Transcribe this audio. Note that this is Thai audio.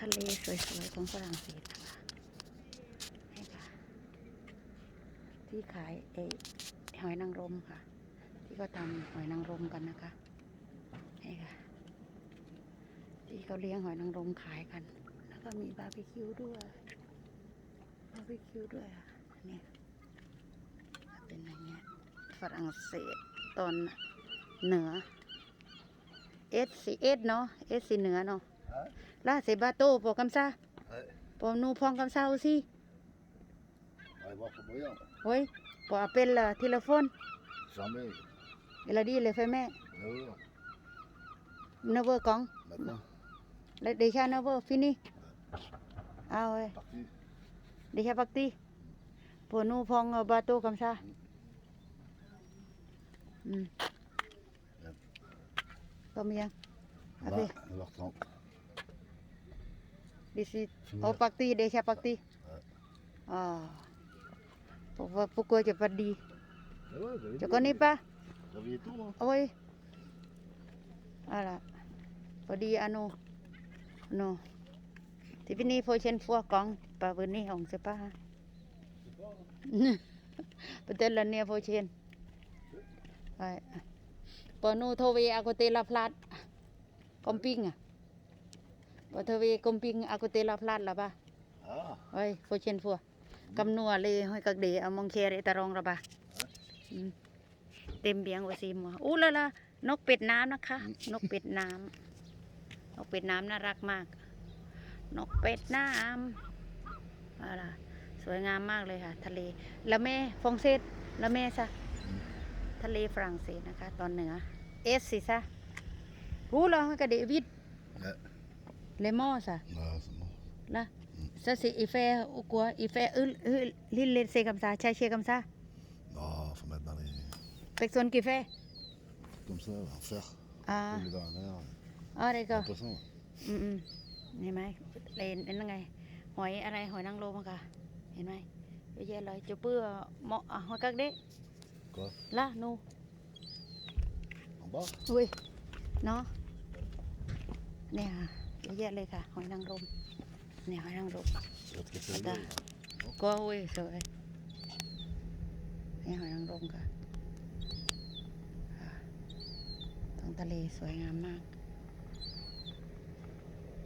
ทะเลสวยๆของฝรั่งเศสนะคะนี่ค่ะ ที่ขายไอหอยนางรมค่ะ ที่ก็ทำหอยนางรมกันนะคะนี่ค่ะ ที่เขาเลี้ยงหอยนางรมขายกัน แล้วก็มีบาร์บีคิวด้วย บาร์บีคิวด้วยค่ะนี่เป็นอย่างเงี้ย ฝรั่งเศสตอนเหนือเอสสีเอสเนาะเอสสีเหนือเนาะลาเสบาโตปอกำซาปอนูพองกำซาเอาสิโอ้ยปอเป็นละทีละฟอนสาเอเลาดีเลยไฟแม่นเวอร์กองแล้วเดี๋ยวแค่นเวอร์ฟินี่เอาเลยเดี๋ยวแค่ปักตีปอนูพองบาโตกำซาอืมก็มียังอ่ะพี่ Desi, oh Pakti, Desha Pakti. Ah. Pukul cepat di. Cukup ni pa. Oi. Ala. Padi anu. No. Tapi ni pochen fuah kong, pa berni hong sepa. Betul lah ni pochen. Baik. Panu thowe aku tela plat. Komping ah. b o วีก r ปิงอาก p เตลาพล tela plat lah ba. Ah. Oi, fochen fu. Kam nu ย l e ก o i kak d อ a m งเ g ร์ e r e tarong r เต็มเบียงโอซีมัวอู้ละละนกเป็ดน้ำนะคะ นกเป็ดน้ำ นกเป็ดน้ำน่ารักมาก นกเป็ดน้ำ อะไรสวยงามมากเลยค่ะ ทะเล ละเมฟองเซตละเม่ซะทะเลฝรั่งเศสนะคะ ตอนเหนือเอสสิซะอู้ละกระเดวิดเลมอนซะมาสมนะซะสิอีเฟอุกัวอีเฟอึฮึลิลเลนเซกัมซาชาเชกัมซา อ๋อมาดานี่เป็กโซนกี่เฟ่กัมซาอันเฟ่อ่าอ๋อเด็กก็อืมเห็นไหมเลนเป็นยังไง หอยอะไรหอยนางรมค่ะ เห็นไหมเยอะแเลย จะเปื้อเหมาะหอยกักเด็กละนูอุ้ยเนาะเนี่ยเยอะแยะเลยค่ะหอยนางรมเนี่ยหอยนางรมก็โอ้ยสวยนี่หอยนางรมค่ะตรงทะเลสวยงามมาก